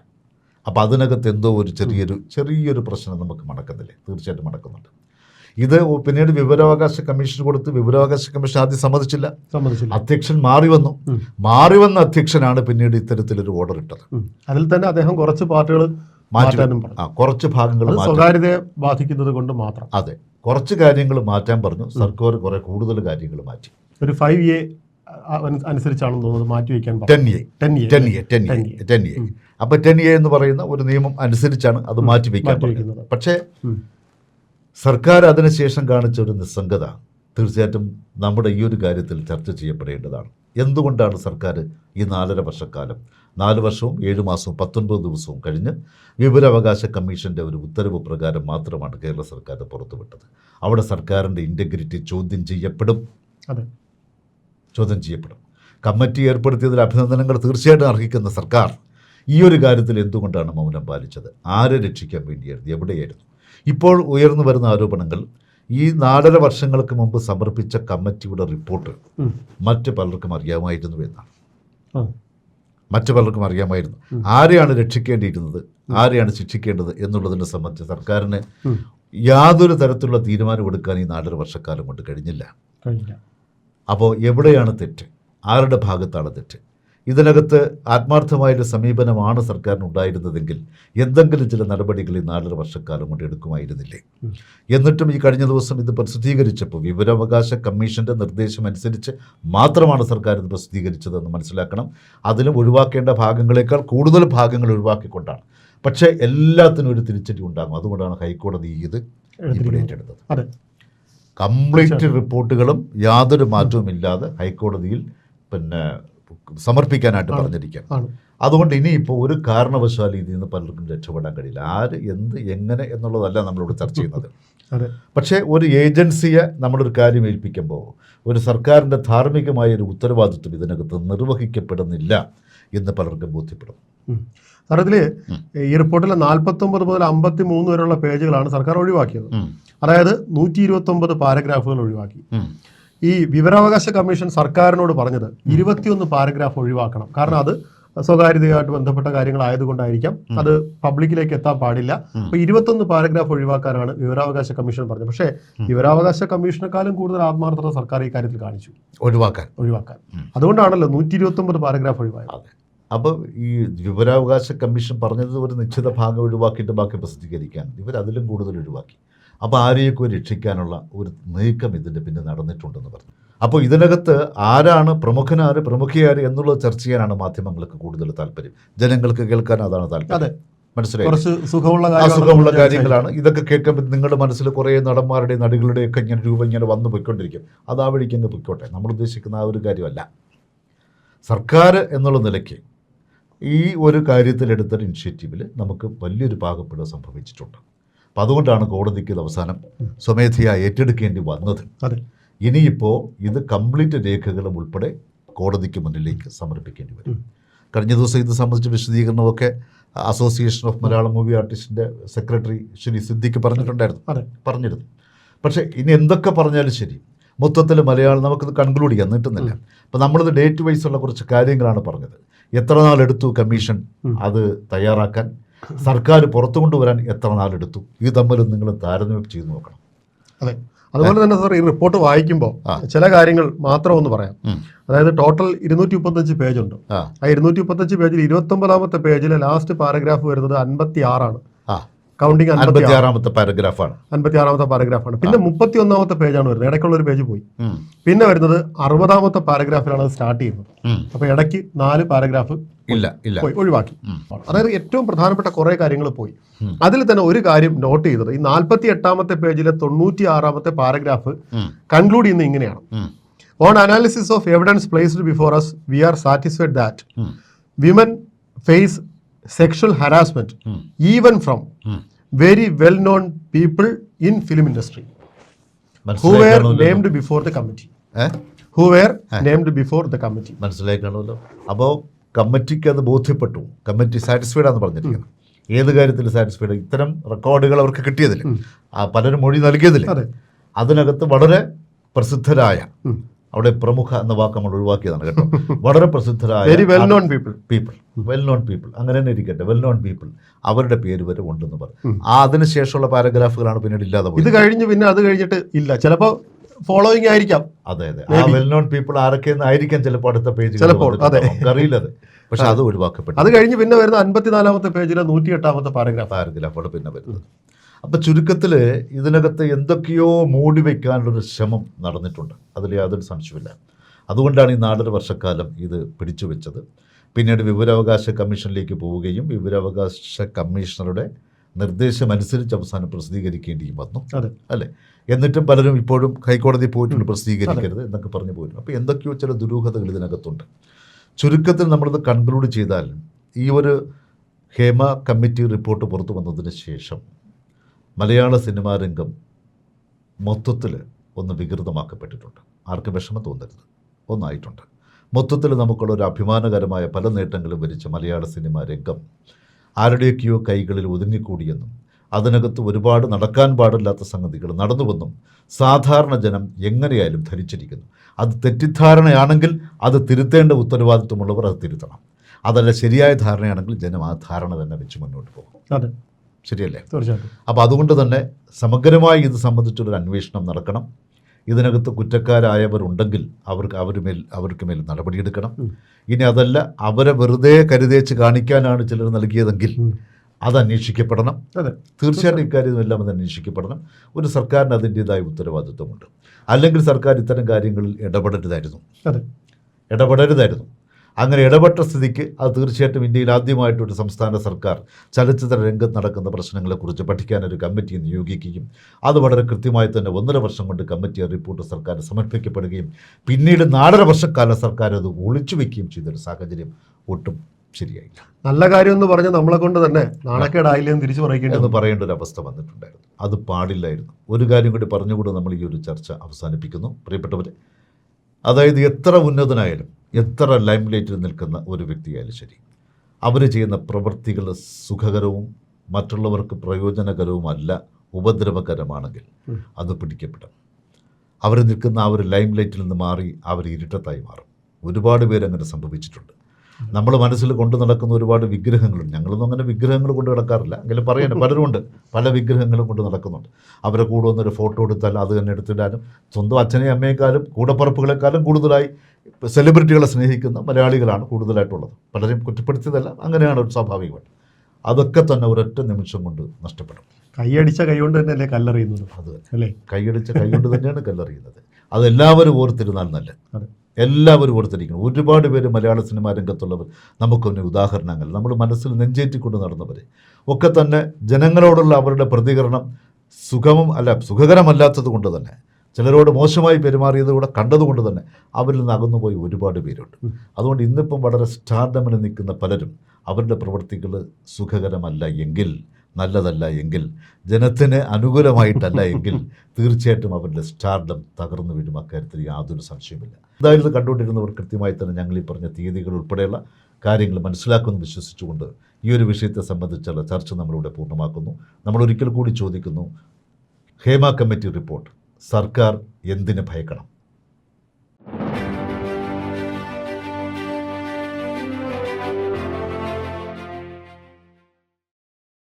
അപ്പോൾ അതിനകത്ത് എന്തോ ഒരു ചെറിയൊരു ചെറിയൊരു പ്രശ്നം നമുക്ക് മടക്കുന്നില്ലേ തീർച്ചയായിട്ടും മടക്കുന്നുണ്ട്. ഇത് പിന്നീട് വിവരാവകാശ കമ്മീഷൻ കൊടുത്ത് വിവരാവകാശ കമ്മീഷൻ ആദ്യം സമ്മതിച്ചില്ല. അധ്യക്ഷൻ മാറി വന്നു. മാറി വന്ന അധ്യക്ഷനാണ് പിന്നീട് ഇത്തരത്തിലൊരു ഓർഡർ ഇട്ടത്. അതിൽ തന്നെ അദ്ദേഹം കുറച്ച് പാർട്ടികൾ മാറ്റാനും കുറച്ച് ഭാഗങ്ങൾ സ്വകാര്യതയെ ബാധിക്കുന്നത് കൊണ്ട് മാത്രം. അതെ. കുറച്ച് കാര്യങ്ങൾ മാറ്റാൻ പറഞ്ഞു. സർക്കാർ കുറെ കൂടുതൽ കാര്യങ്ങൾ മാറ്റി. ഒരു ഫൈവ് എ അനുസരിച്ചാണെന്ന് തോന്നുന്നത് മാറ്റി വയ്ക്കാൻ ten A. Ten A. Ten A ten A ten A. അപ്പോൾ ടെൻ എ എന്ന് പറയുന്ന ഒരു നിയമം അനുസരിച്ചാണ് അത് മാറ്റി വയ്ക്കാൻ പറഞ്ഞത് വയ്ക്കുന്നത്. പക്ഷേ. സർക്കാർ അതിനുശേഷം കാണിച്ച ഒരു നിസ്സംഗത തീർച്ചയായിട്ടും നമ്മുടെ ഈ ഒരു കാര്യത്തിൽ ചർച്ച ചെയ്യപ്പെടേണ്ടതാണ്. എന്തുകൊണ്ടാണ് സർക്കാർ ഈ നാലര വർഷക്കാലം നാല് വർഷവും ഏഴ് മാസവും പത്തൊൻപത് ദിവസവും കഴിഞ്ഞ് വിവരാവകാശ കമ്മീഷന്റെ ഒരു ഉത്തരവ് പ്രകാരം മാത്രമാണ് കേരള സർക്കാർ പുറത്തുവിട്ടത്? അവിടെ സർക്കാരിന്റെ ഇന്റഗ്രിറ്റി ചോദ്യം ചെയ്യപ്പെടും. അതെ. ചോദ്യം ചെയ്യപ്പെടും. കമ്മിറ്റി ഏർപ്പെടുത്തിയതിൽ അഭിനന്ദനങ്ങൾ തീർച്ചയായിട്ടും അർഹിക്കുന്ന സർക്കാർ ഈ ഒരു കാര്യത്തിൽ എന്തുകൊണ്ടാണ് മൗനം പാലിച്ചത്? ആരെ രക്ഷിക്കാൻ വേണ്ടിയായിരുന്നു? എവിടെയായിരുന്നു? ഇപ്പോൾ ഉയർന്നു വരുന്ന ആരോപണങ്ങൾ ഈ നാലര വർഷങ്ങൾക്ക് മുമ്പ് സമർപ്പിച്ച കമ്മിറ്റിയുടെ റിപ്പോർട്ട് മറ്റു പലർക്കും അറിയാമായിരുന്നു എന്നാണ്. മറ്റു പലർക്കും അറിയാമായിരുന്നു. ആരെയാണ് രക്ഷിക്കേണ്ടിയിരുന്നത്? ആരെയാണ് ശിക്ഷിക്കേണ്ടത് എന്നുള്ളതിനെ സംബന്ധിച്ച് സർക്കാരിന് യാതൊരു തരത്തിലുള്ള തീരുമാനം എടുക്കാൻ ഈ നാലര വർഷക്കാലം കൊണ്ട് കഴിഞ്ഞില്ല. അപ്പോൾ എവിടെയാണ് തെറ്റ്? ആരുടെ ഭാഗത്താണ് തെറ്റ്? ഇതിനകത്ത് ആത്മാർത്ഥമായൊരു സമീപനമാണ് സർക്കാരിന് ഉണ്ടായിരുന്നതെങ്കിൽ എന്തെങ്കിലും ചില നടപടികൾ ഈ നാലര വർഷക്കാലം കൊണ്ട് എടുക്കുമായിരുന്നില്ലേ? എന്നിട്ടും ഈ കഴിഞ്ഞ ദിവസം ഇത് പ്രസിദ്ധീകരിച്ചപ്പോൾ വിവരാവകാശ കമ്മീഷന്റെ നിർദ്ദേശം അനുസരിച്ച് മാത്രമാണ് സർക്കാർ ഇത് പ്രസിദ്ധീകരിച്ചതെന്ന് മനസ്സിലാക്കണം. അതിലും ഒഴിവാക്കേണ്ട ഭാഗങ്ങളെക്കാൾ കൂടുതൽ ഭാഗങ്ങൾ ഒഴിവാക്കിക്കൊണ്ടാണ്. പക്ഷേ എല്ലാത്തിനും ഒരു തിരിച്ചടി ഉണ്ടാകും. അതുകൊണ്ടാണ് ഹൈക്കോടതി ഇത് ഏറ്റെടുത്തത്. അതെ. കംപ്ലീറ്റ് റിപ്പോർട്ടുകളും യാതൊരു മാറ്റവും ഇല്ലാതെ ഹൈക്കോടതിയിൽ പിന്നെ സമർപ്പിക്കാനായിട്ട് പറഞ്ഞിരിക്കുകയാണ്. അതുകൊണ്ട് ഇനിയിപ്പോൾ ഒരു കാരണവശാലും ഇതിൽ നിന്ന് പലർക്കും രക്ഷപ്പെടാൻ കഴിയില്ല. ആര് എന്ത് എങ്ങനെ എന്നുള്ളതല്ല നമ്മളിവിടെ ചർച്ച ചെയ്യുന്നത്. പക്ഷേ ഒരു ഏജൻസിയെ നമ്മളൊരു കാര്യം ഏൽപ്പിക്കുമ്പോൾ ഒരു സർക്കാരിന്റെ ധാർമ്മികമായ ഒരു ഉത്തരവാദിത്വം ഇതിനകത്ത് നിർവഹിക്കപ്പെടുന്നില്ല എന്ന് പലർക്കും ബോധ്യപ്പെടും. സാർ ഇതിൽ ഈ റിപ്പോർട്ടിലെ നാൽപ്പത്തൊമ്പത് മുതൽ അമ്പത്തി മൂന്ന് വരെയുള്ള പേജുകളാണ് സർക്കാർ ഒഴിവാക്കിയത്. അതായത് നൂറ്റി ഇരുപത്തി ഒമ്പത് പാരഗ്രാഫുകൾ ഒഴിവാക്കി. ഈ വിവരാവകാശ കമ്മീഷൻ സർക്കാരിനോട് പറഞ്ഞത് ഇരുപത്തിയൊന്ന് പാരഗ്രാഫ് ഒഴിവാക്കണം. കാരണം അത് സ്വകാര്യതയുമായിട്ട് ബന്ധപ്പെട്ട കാര്യങ്ങളായതുകൊണ്ടായിരിക്കാം അത് പബ്ലിക്കിലേക്ക് എത്താൻ പാടില്ല. അപ്പൊ ഇരുപത്തൊന്ന് പാരഗ്രാഫ് ഒഴിവാക്കാനാണ് വിവരാവകാശ കമ്മീഷൻ പറഞ്ഞത്. പക്ഷേ വിവരാവകാശ കമ്മീഷനെക്കാളും കൂടുതൽ ആത്മാർത്ഥത സർക്കാർ ഈ കാര്യത്തിൽ കാണിച്ചു. ഒഴിവാക്കാൻ. ഒഴിവാക്കാൻ. അതുകൊണ്ടാണല്ലോ നൂറ്റി ഇരുപത്തി ഒമ്പത് പാരഗ്രാഫ് ഒഴിവായത്. അപ്പോൾ ഈ വിവരാവകാശ കമ്മീഷൻ പറഞ്ഞത് ഒരു നിശ്ചിത ഭാഗം ഒഴിവാക്കിയിട്ട് ബാക്കി പ്രസിദ്ധീകരിക്കാൻ ഇവർ അതിലും കൂടുതൽ ഒഴിവാക്കി. അപ്പോൾ ആരെയൊക്കെ രക്ഷിക്കാനുള്ള ഒരു നീക്കം ഇതിന്റെ പിന്നെ നടന്നിട്ടുണ്ടെന്ന് പറഞ്ഞു. അപ്പോൾ ഇതിനകത്ത് ആരാണ് പ്രമുഖനാര് പ്രമുഖയാര് എന്നുള്ളത് ചർച്ച ചെയ്യാനാണ് മാധ്യമങ്ങൾക്ക് കൂടുതൽ താല്പര്യം. ജനങ്ങൾക്ക് കേൾക്കാൻ അതാണ് അതെ. താല്പര്യം മനസ്സിലായി? കുറച്ച് സുഖമുള്ള കാര്യങ്ങളാണ് ഇതൊക്കെ കേൾക്കുമ്പോൾ നിങ്ങളുടെ മനസ്സിൽ കുറേ നടന്മാരുടെയും നടികളുടെയും ഒക്കെ ഇങ്ങനെ രൂപം ഇങ്ങനെ വന്നു പോയിക്കൊണ്ടിരിക്കും. അത് ആ വഴിക്ക് അങ്ങ് പൊയ്ക്കോട്ടെ. നമ്മൾ ഉദ്ദേശിക്കുന്ന ആ ഒരു കാര്യമല്ല. സർക്കാർ എന്നുള്ള നിലയ്ക്ക് ഈ ഒരു കാര്യത്തിലെടുത്തൊരു ഇനിഷ്യേറ്റീവിൽ നമുക്ക് വലിയൊരു പാകപ്പിഴ സംഭവിച്ചിട്ടുണ്ട്. അപ്പം അതുകൊണ്ടാണ് കോടതിക്ക് ഇത് അവസാനം സ്വമേധയാ ഏറ്റെടുക്കേണ്ടി വന്നത്. ഇനിയിപ്പോൾ ഇത് കംപ്ലീറ്റ് രേഖകളും ഉൾപ്പെടെ കോടതിക്ക് മുന്നിലേക്ക് സമർപ്പിക്കേണ്ടി വരും. കഴിഞ്ഞ ദിവസം ഇത് സംബന്ധിച്ച വിശദീകരണമൊക്കെ അസോസിയേഷൻ ഓഫ് മലയാളം മൂവി ആർട്ടിസ്റ്റിന്റെ സെക്രട്ടറി ശ്രീ സിദ്ദിഖ് പറഞ്ഞിട്ടുണ്ടായിരുന്നു. പറഞ്ഞിരുന്നു. പക്ഷേ ഇനി എന്തൊക്കെ പറഞ്ഞാലും ശരി മൊത്തത്തിൽ മലയാളം നമുക്കിത് കൺക്ലൂഡ് ചെയ്യാൻ നീട്ടുന്നില്ല. അപ്പം നമ്മളിത് ഡേറ്റ് വൈസ് ഉള്ള കുറച്ച് കാര്യങ്ങളാണ് പറഞ്ഞത്. എത്ര നാളെടുത്തു കമ്മീഷൻ അത് തയ്യാറാക്കാൻ? സർക്കാർ പുറത്തു കൊണ്ടുവരാൻ എത്ര നാളെടുത്തു ഇത് തമ്മിലും നിങ്ങൾ താരതമ്യം ചെയ്ത് നോക്കണം. അതെ. അതുപോലെ തന്നെ സാർ ഈ റിപ്പോർട്ട് വായിക്കുമ്പോൾ ചില കാര്യങ്ങൾ മാത്രം ഒന്ന് പറയാം. അതായത് ടോട്ടൽ ഇരുന്നൂറ്റി മുപ്പത്തഞ്ച് പേജ് ഉണ്ട്. ആ. ഇരുന്നൂറ്റി മുപ്പത്തഞ്ച് പേജിൽ ഇരുപത്തി ഒമ്പതാമത്തെ പേജിലെ ലാസ്റ്റ് പാരഗ്രാഫ് വരുന്നത് അൻപത്തി ആറാണ് കൗണ്ടിങ് അൻപത്തി ആറാമത്തെ പാരഗ്രാഫാണ് അൻപത്തി ആറാമത്തെ പാരഗ്രാഫാണ് പിന്നെ മുപ്പത്തി ഒന്നാമത്തെ പേജാണ് വരുന്നത്. ഇടയ്ക്കുള്ള ഒരു പേജ് പോയി. പിന്നെ വരുന്നത് അറുപതാമത്തെ പാരഗ്രാഫിലാണ് അത് സ്റ്റാർട്ട് ചെയ്യുന്നത്. അപ്പോൾ അപ്പൊ ഇടയ്ക്ക് നാല് പാരഗ്രാഫ് ഇല്ല ഇല്ല. പോയി ഒഴിവാക്കി. അതായത് ഏറ്റവും പ്രധാനപ്പെട്ട കുറെ കാര്യങ്ങൾ പോയി. അതിൽ തന്നെ ഒരു കാര്യം നോട്ട് ചെയ്തത്. ഈ നാൽപ്പത്തി എട്ടാമത്തെ പേജിലെ തൊണ്ണൂറ്റി ആറാമത്തെ പാരഗ്രാഫ് കൺക്ലൂഡ് ചെയ്യുന്നത് ഇങ്ങനെയാണ്. On analysis of evidence placed before us we are satisfied that. Women face sexual harassment. Even from. Very well known people in film industry who were named before the committee? Who were named before the committee മനസ്സിലായി കാണുമല്ലോ. അപ്പോൾ കമ്മിറ്റിക്ക് അത് ബോധ്യപ്പെട്ടു. Committee satisfied ആണെന്ന് പറഞ്ഞിരിക്കുന്നത് ഏത് കാര്യത്തിൽ സാറ്റിസ്ഫൈഡ് ഇത്തരം റെക്കോർഡുകൾ അവർക്ക് കിട്ടിയതിൽ പലരും മൊഴി നൽകിയതിൽ അതിനകത്ത് വളരെ പ്രസിദ്ധരായ അവിടെ പ്രമുഖ എന്ന വാക്ക് നമ്മൾ ഒഴിവാക്കിയതാണ് കേട്ടോ. വളരെ പ്രസിദ്ധരായ very well known people people well known people അങ്ങനെ തന്നെ ഇരിക്കട്ടെ. വെൽ നോൺ പീപ്പിൾ അവരുടെ പേര് വരെ ഉണ്ടെന്ന് പറഞ്ഞു. ആ അതിനുശേഷമുള്ള പാരഗ്രാഫുകളാണ് പിന്നീട് ഇല്ലാതെ ഇത് കഴിഞ്ഞ് പിന്നെ അത് കഴിഞ്ഞിട്ട് ഇല്ല. ചിലപ്പോ ഫോളോയിങ് ആയിരിക്കാം. അതെ അതെ. ആ വെൽ നോൺ പീപ്പിൾ ആരൊക്കെയെന്ന് ആയിരിക്കാം ചിലപ്പോൾ അടുത്ത പേജ് ചിലപ്പോൾ, അതെ. അറിയില്ലത് പക്ഷെ അത്. ഒഴിവാക്കപ്പെട്ടു അത് കഴിഞ്ഞ് പിന്നെ വരുന്ന അൻപത്തിനാലാമത്തെ പേജിലെ നൂറ്റി എട്ടാമത്തെ പാരഗ്രാഫ് പാരഗ്രാഫാണ് പിന്നെ വരുന്നത്. അപ്പോൾ ചുരുക്കത്തിൽ ഇതിനകത്ത് എന്തൊക്കെയോ മൂടി വയ്ക്കാനുള്ളൊരു ശ്രമം നടന്നിട്ടുണ്ട്. അതിൽ യാതൊരു സംശയമില്ല അതുകൊണ്ടാണ് ഈ നാലര വർഷക്കാലം ഇത് പിടിച്ചു വെച്ചത് പിന്നീട് വിവരാവകാശ കമ്മീഷനിലേക്ക് പോവുകയും വിവരാവകാശ കമ്മീഷണറുടെ നിർദ്ദേശമനുസരിച്ച് അവസാനം പ്രസിദ്ധീകരിക്കേണ്ടിയും വന്നു. അല്ലേ? എന്നിട്ടും പലരും ഇപ്പോഴും ഹൈക്കോടതി പോയിട്ടുണ്ട് പ്രസിദ്ധീകരിക്കരുത് എന്നൊക്കെ പറഞ്ഞു പോയിരുന്നു. അപ്പോൾ എന്തൊക്കെയോ ചില ദുരൂഹതകൾ ഇതിനകത്തുണ്ട്. ചുരുക്കത്തിൽ നമ്മളത് കൺക്ലൂഡ് ചെയ്താൽ ഈ ഒരു ഹേമ കമ്മിറ്റി റിപ്പോർട്ട് പുറത്തു വന്നതിന് ശേഷം മലയാള സിനിമാ രംഗം മൊത്തത്തിൽ ഒന്ന് വികൃതമാക്കപ്പെട്ടിട്ടുണ്ട്. ആർക്കും വിഷമം തോന്നരുത്. ഒന്നായിട്ടുണ്ട്. മൊത്തത്തിൽ നമുക്കുള്ള ഒരു അഭിമാനകരമായ പല നേട്ടങ്ങളും വരിച്ച മലയാള സിനിമാ രംഗം ആരുടെയൊക്കെയോ കൈകളിൽ ഒതുങ്ങിക്കൂടിയെന്നും അതിനകത്ത് ഒരുപാട് നടക്കാൻ പാടില്ലാത്ത സംഗതികൾ നടന്നുവെന്നും സാധാരണ ജനം എങ്ങനെയായാലും ധരിച്ചിരിക്കുന്നു. അത് തെറ്റിദ്ധാരണയാണെങ്കിൽ അത് തിരുത്തേണ്ട ഉത്തരവാദിത്വമുള്ളവർ അത് തിരുത്തണം. അതല്ല ശരിയായ ധാരണയാണെങ്കിൽ ജനം ആ ധാരണ തന്നെ വെച്ച് മുന്നോട്ട് പോകും. അതെ. ശരിയല്ലേ? തീർച്ചയായിട്ടും. അപ്പോൾ അതുകൊണ്ട് തന്നെ സമഗ്രമായി ഇത് സംബന്ധിച്ചുള്ളൊരു അന്വേഷണം നടക്കണം. ഇതിനകത്ത് കുറ്റക്കാരായവരുണ്ടെങ്കിൽ അവർക്ക് അവർ മേൽ അവർക്ക് മേൽ നടപടിയെടുക്കണം. ഇനി അതല്ല അവരെ വെറുതെ കരുതേച്ച് കാണിക്കാനാണ് ചിലർ നൽകിയതെങ്കിൽ. അത് അന്വേഷിക്കപ്പെടണം അതെ. തീർച്ചയായിട്ടും ഇക്കാര്യം എല്ലാം അത് അന്വേഷിക്കപ്പെടണം ഒരു സർക്കാരിന് അതിന്റെതായ ഉത്തരവാദിത്വമുണ്ട്. അല്ലെങ്കിൽ സർക്കാർ ഇത്തരം കാര്യങ്ങളിൽ ഇടപെടരുതായിരുന്നു. അതെ. ഇടപെടരുതായിരുന്നു. അങ്ങനെ ഇടപെട്ട സ്ഥിതിക്ക് അത് തീർച്ചയായിട്ടും ഇന്ത്യയിൽ ആദ്യമായിട്ട് ഒരു സംസ്ഥാന സർക്കാർ ചലച്ചിത്ര രംഗത്ത് നടക്കുന്ന പ്രശ്നങ്ങളെക്കുറിച്ച് പഠിക്കാൻ ഒരു കമ്മിറ്റി നിയോഗിക്കുകയും അത് വളരെ കൃത്യമായി തന്നെ ഒന്നര വർഷം കൊണ്ട് കമ്മിറ്റി റിപ്പോർട്ട് സർക്കാർ സമർപ്പിക്കപ്പെടുകയും പിന്നീട് നാലര വർഷക്കാലം സർക്കാർ അത് ഒളിച്ചു വയ്ക്കുകയും ചെയ്തൊരു സാഹചര്യം ഒട്ടും ശരിയായില്ല. നല്ല കാര്യം എന്ന് പറഞ്ഞ് നമ്മളെ കൊണ്ട് തന്നെ നാണക്കേടായില്ലേ എന്ന് തിരിച്ചു പറയുകയാണ് എന്ന് പറയേണ്ട ഒരു അവസ്ഥ വന്നിട്ടുണ്ടായിരുന്നു. അത് പാടില്ലായിരുന്നു. ഒരു കാര്യം കൂടി പറഞ്ഞുകൂടെ നമ്മൾ ഈ ഒരു ചർച്ച അവസാനിപ്പിക്കുന്നു. പ്രിയപ്പെട്ടവരെ അതായത് എത്ര ഉന്നതനായാലും എത്ര ലൈംലൈറ്റിൽ നിൽക്കുന്ന ഒരു വ്യക്തിയായാലും ശരി അവർ ചെയ്യുന്ന പ്രവൃത്തികൾ സുഖകരവും മറ്റുള്ളവർക്ക് പ്രയോജനകരവുമല്ല ഉപദ്രവകരമാണെങ്കിൽ അത് പിടിക്കപ്പെടും. അവർ നിൽക്കുന്ന ആ ഒരു ലൈം ലൈറ്റിൽ നിന്ന് മാറി അവർ ഇരുട്ടത്തായി മാറും. ഒരുപാട് പേര് അങ്ങനെ സംഭവിച്ചിട്ടുണ്ട്. നമ്മൾ മനസ്സിൽ കൊണ്ടു നടക്കുന്ന ഒരുപാട് വിഗ്രഹങ്ങളുണ്ട്. ഞങ്ങളൊന്നും അങ്ങനെ വിഗ്രഹങ്ങൾ കൊണ്ട് നടക്കാറില്ല. എങ്കിലും പറയാൻ പലരുമുണ്ട്. പല വിഗ്രഹങ്ങളും കൊണ്ട് നടക്കുന്നുണ്ട്. അവരെ കൂടെ ഒന്നൊരു ഫോട്ടോ എടുത്താൽ അത് തന്നെ എടുത്തിടാനും സ്വന്തം അച്ഛനെയും അമ്മയെക്കാളും കൂടപ്പറപ്പുകളെക്കാളും കൂടുതലായി സെലിബ്രിറ്റികളെ സ്നേഹിക്കുന്ന മലയാളികളാണ് കൂടുതലായിട്ടുള്ളത്. പലരെയും കുറ്റപ്പെടുത്തിയതല്ല അങ്ങനെയാണ് ഒരു സ്വാഭാവികമായിട്ട്. അതൊക്കെ തന്നെ ഒരൊറ്റ നിമിഷം കൊണ്ട് നഷ്ടപ്പെടും. കൈയടിച്ച കൈകൊണ്ട് തന്നെ അല്ലേ കല്ലെറിയുന്നത്? അത് അല്ലേ? കൈയടിച്ച കൈകൊണ്ട് തന്നെയാണ് കല്ലെറിയുന്നത്. അതെല്ലാവരും ഓർത്തിരുന്നാൽ നല്ല അതെ. എല്ലാവരും ഓർത്തിരിക്കണം. ഒരുപാട് പേര് മലയാള സിനിമാ രംഗത്തുള്ളവർ നമുക്കൊന്ന് ഉദാഹരണങ്ങൾ. നമ്മൾ മനസ്സിൽ നെഞ്ചേറ്റിക്കൊണ്ട് നടന്നവർ ഒക്കെ തന്നെ ജനങ്ങളോടുള്ള അവരുടെ പ്രതികരണം സുഖമം അല്ല സുഖകരമല്ലാത്തത് കൊണ്ട് തന്നെ ചിലരോട് മോശമായി പെരുമാറിയത് കൂടെ കണ്ടതുകൊണ്ട് തന്നെ അവരിൽ നിന്ന് അകന്നുപോയി ഒരുപാട് പേരുണ്ട്. അതുകൊണ്ട് ഇന്നിപ്പം വളരെ സ്റ്റാർഡമിന് നിൽക്കുന്ന പലരും അവരുടെ പ്രവൃത്തികൾ സുഖകരമല്ല എങ്കിൽ നല്ലതല്ല എങ്കിൽ ജനത്തിന് അനുകൂലമായിട്ടല്ല എങ്കിൽ തീർച്ചയായിട്ടും അവരുടെ സ്റ്റാർഡം തകർന്നു വീഴും. അക്കാര്യത്തിൽ യാതൊരു സംശയമില്ല എന്തായാലും ഇത് കണ്ടുകൊണ്ടിരുന്നവർ കൃത്യമായി തന്നെ ഞങ്ങൾ ഈ പറഞ്ഞ തീയതികൾ ഉൾപ്പെടെയുള്ള കാര്യങ്ങൾ മനസ്സിലാക്കുമെന്ന് വിശ്വസിച്ചുകൊണ്ട് ഈ ഒരു വിഷയത്തെ സംബന്ധിച്ചുള്ള ചർച്ച നമ്മളിവിടെ പൂർണമാക്കുന്നു. നമ്മൾ ഒരിക്കൽ കൂടി ചോദിക്കുന്നു. Hema committee report. സർക്കാർ എന്തിന് ഭയക്കണം?